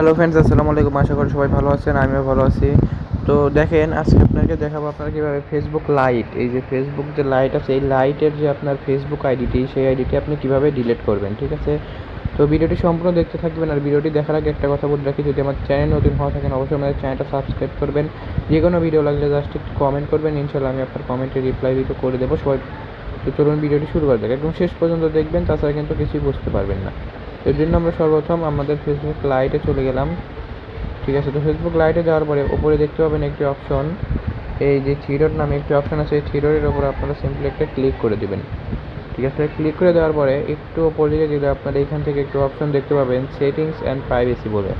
Hello friends আসসালামু আলাইকুম আশা করি সবাই ভালো আছেন, আমিও ভালো আছি। তো দেখেন, আজকে আপনাকে দেখাবো আপনারা কীভাবে ফেসবুক লাইট এই যে ফেসবুক যে লাইট আছে, এই লাইটের যে আপনার ফেসবুক আইডিটি সেই আইডিটি আপনি কীভাবে ডিলিট করবেন, ঠিক আছে? তো ভিডিওটি সম্পূর্ণ দেখতে থাকবেন আর ভিডিওটি দেখার আগে একটা কথা বলে রাখি, যদি আমার চ্যানেল নতুন হওয়া থাকেন, অবশ্যই আমাদের চ্যানেলটা সাবস্ক্রাইব করবেন। যে কোনো ভিডিও লাগলে জাস্ট একটু কমেন্ট করবেন ইনশাল্লাহ আমি আপনার কমেন্টে রিপ্লাই ভিডিও করে দেবো। সবাই তো চলুন ভিডিওটি শুরু করে দেখ একদম শেষ পর্যন্ত দেখবেন, তাছাড়া কিন্তু কিছুই বুঝতে পারবেন না। এর জন্য আমরা সর্বপ্রথম আমাদের ফেসবুক লাইটে চলে গেলাম। ঠিক আছে, তো ফেসবুক লাইটে যাওয়ার পরে ওপরে দেখতে পাবেন একটি অপশন এই যে থিরোড নামে একটি অপশন আছে, এই থিরোডের উপর আপনারা সিম্পলি একটা ক্লিক করে দেবেন। ঠিক আছে ক্লিক করে দেওয়ার পরে একটু ওপর দিকে দিলে আপনারা এখান থেকে একটু অপশন দেখতে পাবেন সেটিংস অ্যান্ড প্রাইভেসি বলে।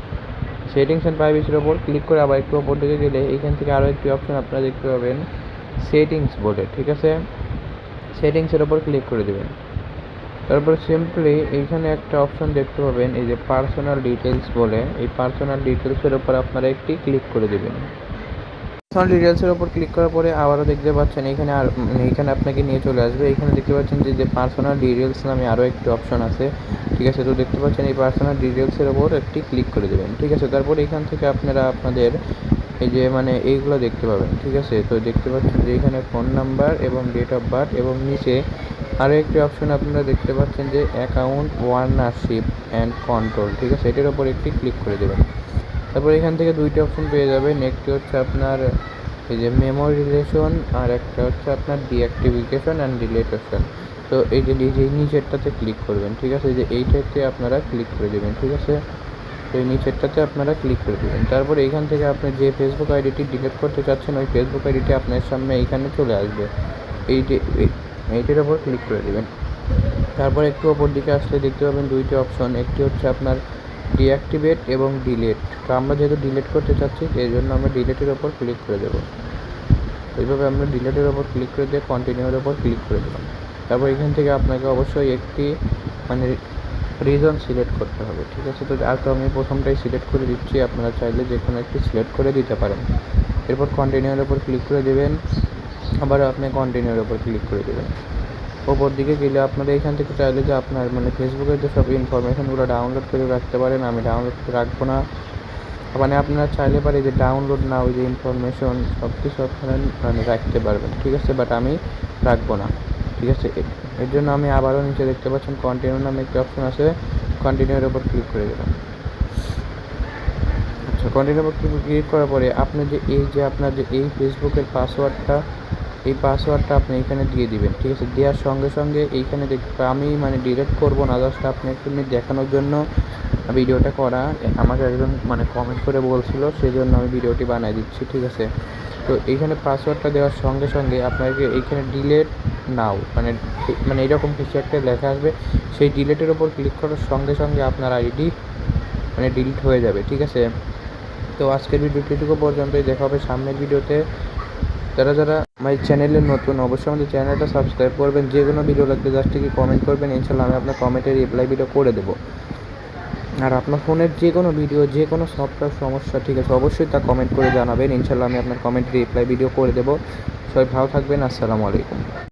সেটিংস অ্যান্ড প্রাইভেসির ওপর ক্লিক করে আবার একটু ওপর দিকে গেলে এখান থেকে আরও একটি অপশন আপনারা দেখতে পাবেন সেটিংস বলে। ঠিক আছে সেটিংসের ওপর ক্লিক করে দেবেন। তারপর সিম্পলি এইখানে একটা অপশন দেখতে পাবেন, এই যে পার্সোনাল ডিটেলস বলে, এই পার্সোনাল ডিটেলসের উপর আপনারা একটি ক্লিক করে দেবেন। পার্সোনাল ডিটেলসের ওপর ক্লিক করার পরে আবারও দেখতে পাচ্ছেন এখানে আর এইখানে আপনাকে নিয়ে চলে আসবে। এখানে দেখতে পাচ্ছেন যে যে পার্সোনাল ডিটেলস নামে আরও একটি অপশন আছে। ঠিক আছে, তো দেখতে পাচ্ছেন এই পার্সোনাল ডিটেলসের ওপর একটি ক্লিক করে দেবেন। ঠিক আছে, তারপর এখান থেকে আপনারা আপনাদের এই যে মানে এইগুলো দেখতে পাবেন। ঠিক আছে, তো দেখতে পাচ্ছেন যে এখানে ফোন নাম্বার এবং ডেট অফ বার্থ এবং নিচে আরও একটি অপশন আপনারা দেখতে পাচ্ছেন যে অ্যাকাউন্ট ওয়ার্নারশিপ অ্যান্ড কন্ট্রোল ঠিক আছে? এটার ওপর একটি ক্লিক করে দেবেন। তারপর এখান থেকে দুইটি অপশন পেয়ে যাবেন। একটি হচ্ছে আপনার এই যে মেমোরি রিলেশন আর একটা হচ্ছে আপনার ডিঅ্যাক্টিভিকেশন অ্যান্ড ডিলেটেশন তো এই যে এই যে নিচেরটাতে ক্লিক করবেন, ঠিক আছে? এই যে এইটাতে আপনারা ক্লিক করে দেবেন, ঠিক আছে? তো এই নিচেরটাতে আপনারা ক্লিক করে দেবেন। তারপর এইখান থেকে আপনি যে ফেসবুক আইডিটি ডিলিট করতে চাচ্ছেন, ওই ফেসবুক আইডিটি আপনার সামনে এইখানে চলে আসবে। এইটি এইটির ওপর ক্লিক করে দেবেন। তারপর একটু ওপর দিকে আসলে দেখতে পাবেন দুইটি অপশন একটি হচ্ছে আপনার ডিঅ্যাক্টিভেট এবং ডিলেট তো আমরা যেহেতু ডিলেট করতে চাচ্ছি এই জন্য আমরা ডিলেটের ওপর ক্লিক করে দেবো। এইভাবে আমরা ডিলেটের ওপর ক্লিক করে দিয়ে কন্টিনিউর ওপর ক্লিক করে দিলাম। তারপর এখান থেকে আপনাকে অবশ্যই একটি মানে রিজন সিলেক্ট করতে হবে, ঠিক আছে? তো আর তো আমি প্রথমটাই সিলেক্ট করে দিচ্ছি। আপনারা চাইলে যে কোনো একটি সিলেক্ট করে দিতে পারেন। এরপর কন্টিনিউর ওপর ক্লিক করে দেবেন। আবার আপনি কন্টিনিউর ওপর ক্লিক করে দেবেন। ওপর দিকে গেলে আপনারা এখান থেকে চাইলে যে আপনার মানে ফেসবুকের যে সব ইনফরমেশনগুলো ডাউনলোড করে রাখতে পারেন, আমি ডাউনলোড করে রাখব না। মানে আপনারা চাইলে পারে যে ডাউনলোড না, ওই যে ইনফরমেশন সব কিছু আপনারা মানে রাখতে পারবেন, ঠিক আছে? বাট আমি রাখব না, ঠিক আছে? এর জন্য আমি আবারও নিচে দেখতে পাচ্ছেন কন্টিনিউ নামে একটি অপশন আছে কন্টিনিউর ওপর ক্লিক করে দিলাম আচ্ছা কন্টিনিউর ওপর ক্লিক করার পরে আপনি যে এই যে আপনার যে এই ফেসবুকের পাসওয়ার্ডটা এই পাসওয়ার্ডটা আপনি এখানে দিয়ে দিবেন, ঠিক আছে? দেওয়ার সঙ্গে সঙ্গে এইখানে আমি মানে ডিলিট করব না জাস্ট আপনি একটু এমনি দেখানোর জন্য ভিডিওটা করা। আমাকে একজন মানে কমেন্ট করে বলছিল সেই জন্য আমি ভিডিওটি বানিয়ে দিচ্ছি, ঠিক আছে? তো এইখানে পাসওয়ার্ডটা দেওয়ার সঙ্গে সঙ্গে আপনাকে এইখানে ডিলেট নাও মানে মানে এরকম কিছু একটা লেখা আসবে। সেই ডিলেটের ওপর ক্লিক করার সঙ্গে সঙ্গে আপনার আইডি মানে ডিলিট হয়ে যাবে, ঠিক আছে? তো আজকের ভিডিওটি এটুকু পর্যন্তই, দেখা হবে সামনের ভিডিওতে। যারা যারা আমার চ্যানেলে নতুন, অবশ্যই আমাদের চ্যানেলটা সাবস্ক্রাইব করবেন। যে কোনো ভিডিও লাগবে জাস্ট কি কমেন্ট করবেন, ইনশাল্লাহ আমি আপনার কমেন্টে রিপ্লাই ভিডিও করে দেবো। আর আপনার ফোনের যে কোনো ভিডিও যে কোনো সফটওয়্যার সমস্যা, ঠিক আছে, অবশ্যই তা কমেন্ট করে জানাবেন। ইনশাল্লাহ আমি আপনার কমেন্টে রিপ্লাই ভিডিও করে দেবো। সবাই ভালো থাকবেন, আসসালামু আলাইকুম।